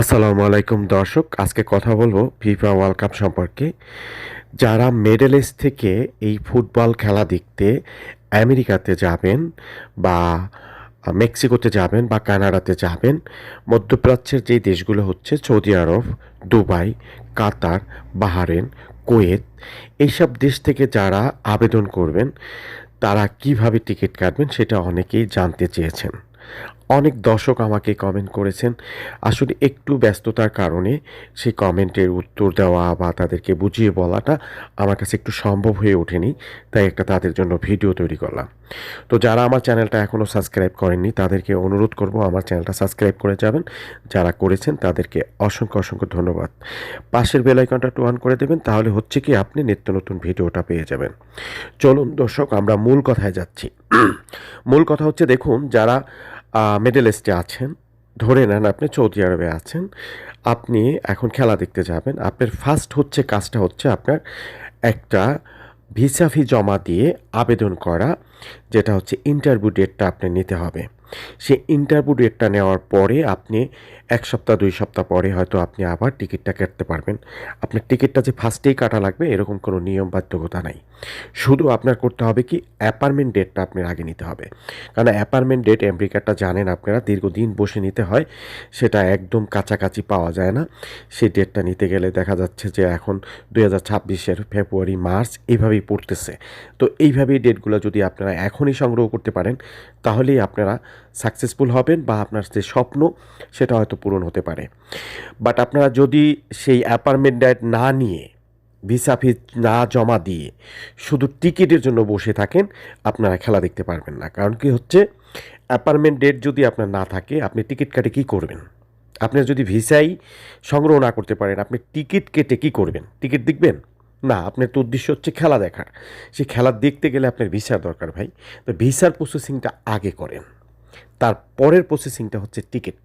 আসসালামু আলাইকুম দর্শক, আজকে কথা বলব ফিফা ওয়ার্ল্ড কাপ সম্পর্কে। যারা মিডল থেকে এই ফুটবল খেলা দেখতে আমেরিকাতে যাবেন বা মেক্সিকোতে যাবেন বা কানাডাতে যাবেন, মধ্যপ্রাচ্যের যেই দেশগুলো হচ্ছে Saudi Arab, Dubai, Qatar Bahrain Kuwait, এইসব দেশ থেকে যারা আবেদন করবেন, তারা কীভাবে টিকিট কাটবেন সেটা অনেকেই জানতে চেয়েছেন। অনেক দর্শক আমাকে কমেন্ট করেছেন, আসলে একটু ব্যস্ততার কারণে সেই কমেন্টের উত্তর দেওয়া বা তাদেরকে বুঝিয়ে বলাটা আমার কাছে একটু সম্ভব হয়ে ওঠেনি, তাই একটা তাদের জন্য ভিডিও তৈরি করলাম। তো যারা আমার চ্যানেলটা এখনও সাবস্ক্রাইব করেননি, তাদেরকে অনুরোধ করব আমার চ্যানেলটা সাবস্ক্রাইব করে যাবেন। যারা করেছেন, তাদেরকে অসংখ্য অসংখ্য ধন্যবাদ। পাশের বেল আইকনটা টু অন করে দেবেন, তাহলে হচ্ছে কি আপনি নিত্য নতুন ভিডিওটা পেয়ে যাবেন। চলুন দর্শক, আমরা মূল কথায় যাচ্ছি। মূল কথা হচ্ছে, দেখুন, যারা মিডল আছেন। ধরে নেন আপনি সৌদি আরবে আছেন। আপনি এখন খেলা দেখতে যাবেন। আপনার ফার্স্ট হচ্ছে, কাজটা হচ্ছে আপনার একটা ভিসা ফি জমা দিয়ে আবেদন করা। যেটা হচ্ছে ইন্টারভিউ ডেটটা আপনি নিতে হবে। সেই ইন্টারভিউ ডেটটা নেওয়ার পরে আপনি এক সপ্তাহ, দুই সপ্তাহ পরে হয়তো আপনি আবার টিকিটটা কাটতে পারবেন। আপনার টিকিটটা যে ফার্স্টেই কাটা লাগবে, এরকম কোনো নিয়ম বাধ্যকতা নাই। শুধু আপনার করতে হবে কি অ্যাপার্টমেন্ট ডেটটা আপনার আগে নিতে হবে। কারণ অ্যাপার্টমেন্ট ডেট আমেরিকাটা জানেন আপনারা, দীর্ঘদিন বসে নিতে হয়, সেটা একদম কাছাকাছি পাওয়া যায় না। সেই ডেটটা নিতে গেলে দেখা যাচ্ছে যে এখন দুই হাজার ছাব্বিশের ফেব্রুয়ারি মার্চ এইভাবেই পড়তেছে। তো এইভাবেই ডেটগুলো যদি আপনারা এখনই সংগ্রহ করতে পারেন। তাহলেই আপনারা সাকসেসফুল হবেন বা আপনার যে স্বপ্ন, সেটা হয়তো পূরণ হতে পারে। বাট আপনারা যদি সেই অ্যাপার্টমেন্ট ডেট না নিয়ে, ভিসা ফি না জমা দিয়ে শুধু টিকিটের জন্য বসে থাকেন, আপনারা খেলা দেখতে পারবেন না। কারণ কি হচ্ছে? অ্যাপার্টমেন্ট ডেট যদি আপনার না থাকে, আপনি টিকিট কাটে কী করবেন? আপনি যদি ভিসাই সংগ্রহ না করতে পারেন, আপনি টিকিট কেটে কী করবেন? টিকিট দেখবেন? না, আপনার তো উদ্দেশ্য হচ্ছে খেলা দেখার সেই খেলা দেখতে গেলে আপনার ভিসার দরকার ভাই। তো ভিসার প্রসেসিংটা আগে করেন। তার পরের প্রসেসিংটা হচ্ছে টিকিট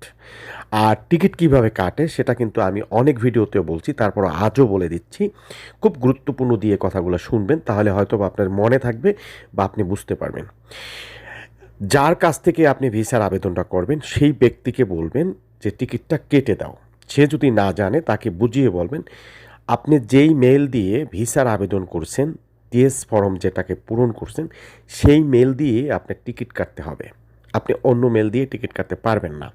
আর টিকিট কীভাবে কাটে সেটা কিন্তু আমি অনেক ভিডিওতেও বলছি তারপর আজও বলে দিচ্ছি। খুব গুরুত্বপূর্ণ দিয়ে কথাগুলো শুনবেন, তাহলে হয়তো বা আপনার মনে থাকবে বা আপনি বুঝতে পারবেন। যার কাছ থেকে আপনি ভিসার আবেদনটা করবেন, সেই ব্যক্তিকে বলবেন যে টিকিটটা কেটে দাও। সে যদি না জানে, তাকে বুঝিয়ে বলবেন আপনি যেই মেল দিয়ে ভিসার আবেদন করছেন টিএস ফর্ম যেটাকে পূরণ করছেন, সেই মেল দিয়ে আপনার টিকিট কাটতে হবে। আপনি অন্য মেল দিয়ে টিকিট কাটতে পারবেন না।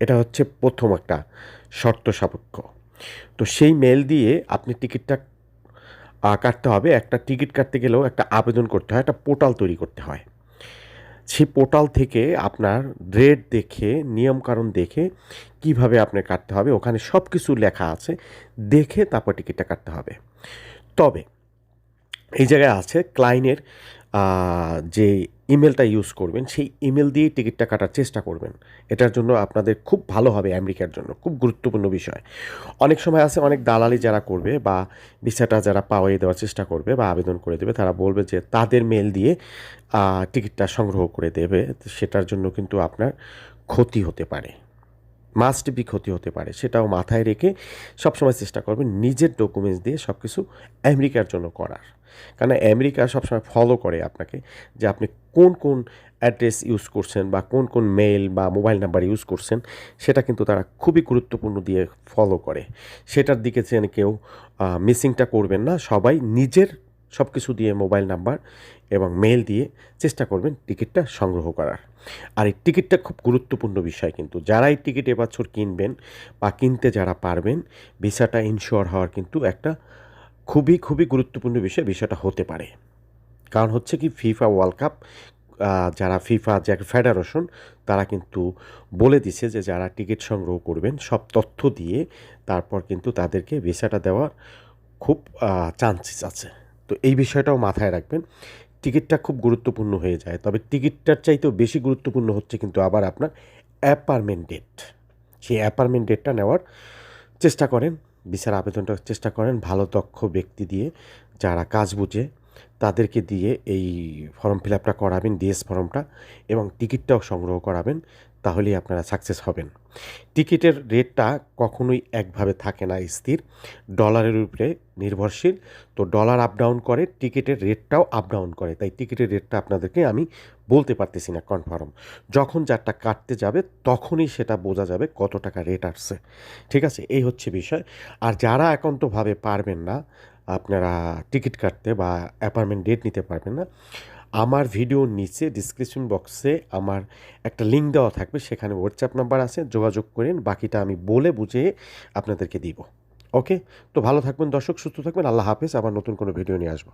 এটা হচ্ছে প্রথম একটা শর্ত সাপেক্ষ। তো সেই মেল দিয়ে আপনি টিকিটটা কাটতে হবে। একটা টিকিট কাটতে গেলেও একটা আবেদন করতে হয়, একটা পোর্টাল তৈরি করতে হয়। সেই পোর্টাল থেকে আপনার রেট দেখে, নিয়মকানুন দেখে কীভাবে আপনার কাটতে হবে, ওখানে সব কিছু লেখা আছে, দেখে তারপর টিকিটটা কাটতে হবে। তবে এই জায়গায় আছে ক্লাইনের যে ইমেলটা ইউজ করবেন, সেই ইমেল দিয়েই টিকিটটা কাটার চেষ্টা করবেন। এটার জন্য আপনাদের খুব ভালো হবে আমেরিকার জন্য, খুব গুরুত্বপূর্ণ বিষয়। অনেক সময় আছে অনেক দালালি যারা করবে বা ভিসাটা যারা পাওয়াই দেওয়ার চেষ্টা করবে বা আবেদন করে দেবে, তারা বলবে যে তাদের মেল দিয়ে টিকিটটা সংগ্রহ করে দেবে। সেটার জন্য কিন্তু আপনার ক্ষতি হতে পারে। মাস্ট বি ক্ষতি হতে পারে, সেটাও মাথায় রেখে সবসময় চেষ্টা করবেন নিজের ডকুমেন্টস দিয়ে সব কিছু আমেরিকার জন্য করার। কারণ আমেরিকা সবসময় ফলো করে আপনাকে যে আপনি কোন কোন অ্যাড্রেস ইউজ করছেন বা কোন কোন মেল বা মোবাইল নাম্বার ইউজ করছেন, সেটা কিন্তু তারা খুবই গুরুত্বপূর্ণ দিয়ে ফলো করে। সেটার দিকে যেন কেউ মিসিংটা করবেন না, সবাই নিজের সব কিছু দিয়ে মোবাইল নাম্বার এবং মেল দিয়ে চেষ্টা করবেন টিকিটটা সংগ্রহ করার। আর এই টিকিটটা খুব গুরুত্বপূর্ণ বিষয় কিন্তু যারা এই টিকিট এবছর কিনবেন বা কিনতে যারা পারবেন, ভিসাটা ইনশিওর হওয়ার কিন্তু একটা খুবই খুবই গুরুত্বপূর্ণ বিষয় বিষয়টা হতে পারে। কারণ হচ্ছে কি, ফিফা ওয়ার্ল্ড কাপ যারা ফিফা যে ফেডারেশন, তারা কিন্তু বলে দিছে যে যারা টিকিট সংগ্রহ করবেন, সব তথ্য দিয়ে তারপর কিন্তু তাদেরকে ভিসাটা দেওয়ার খুব চান্সেস আছে। তো এই বিষয়টাও মাথায় রাখবেন। টিকিটটা খুব গুরুত্বপূর্ণ হয়ে যায়। তবে টিকিটটার চাইতেও বেশি গুরুত্বপূর্ণ হচ্ছে কিন্তু আবার আপনার অ্যাপার্টমেন্ট ডেট। সেই অ্যাপার্টমেন্ট ডেটটা নেওয়ার চেষ্টা করেন, বিচার আবেদনটা চেষ্টা করেন ভালো দক্ষ ব্যক্তি দিয়ে যারা কাজ বুঝে তাদেরকে দিয়ে এই ফর্ম ফিল আপটা করাবেন, ডিএস ফর্মটা, এবং টিকিটটাও সংগ্রহ করাবেন, তাহলেই আপনারা সাকসেস হবেন। টিকিটের রেটটা কখনোই একভাবে থাকে না, স্থির। ডলারের উপরে নির্ভরশীল। তো ডলার আপ ডাউন করে, টিকিটের রেটটাও আপ ডাউন করে। তাই টিকিটের রেটটা আপনাদেরকে আমি বলতে পারতেছি না কনফার্ম যখন যারটা কাটতে যাবে, তখনই সেটা বোঝা যাবে কত টাকা রেট আসছে। ঠিক আছে? এই হচ্ছে বিষয়। আর যারা একান্তভাবে পারবেন না আপনারা টিকিট কাটতে বা অ্যাপার্টমেন্ট ডেট নিতে পারবেন না। আমার ভিডিওর নিচে ডিসক্রিপশন বক্সে আমার একটা লিঙ্ক দেওয়া থাকবে, সেখানে হোয়াটসঅ্যাপ নাম্বার আছে, যোগাযোগ করেন, বাকিটা আমি বলে বুঝে আপনাদেরকে দিব। ওকে তো ভালো থাকবেন দর্শক, সুস্থ থাকবেন, আল্লাহ হাফেজ, আবার নতুন কোনো ভিডিও নিয়ে আসব।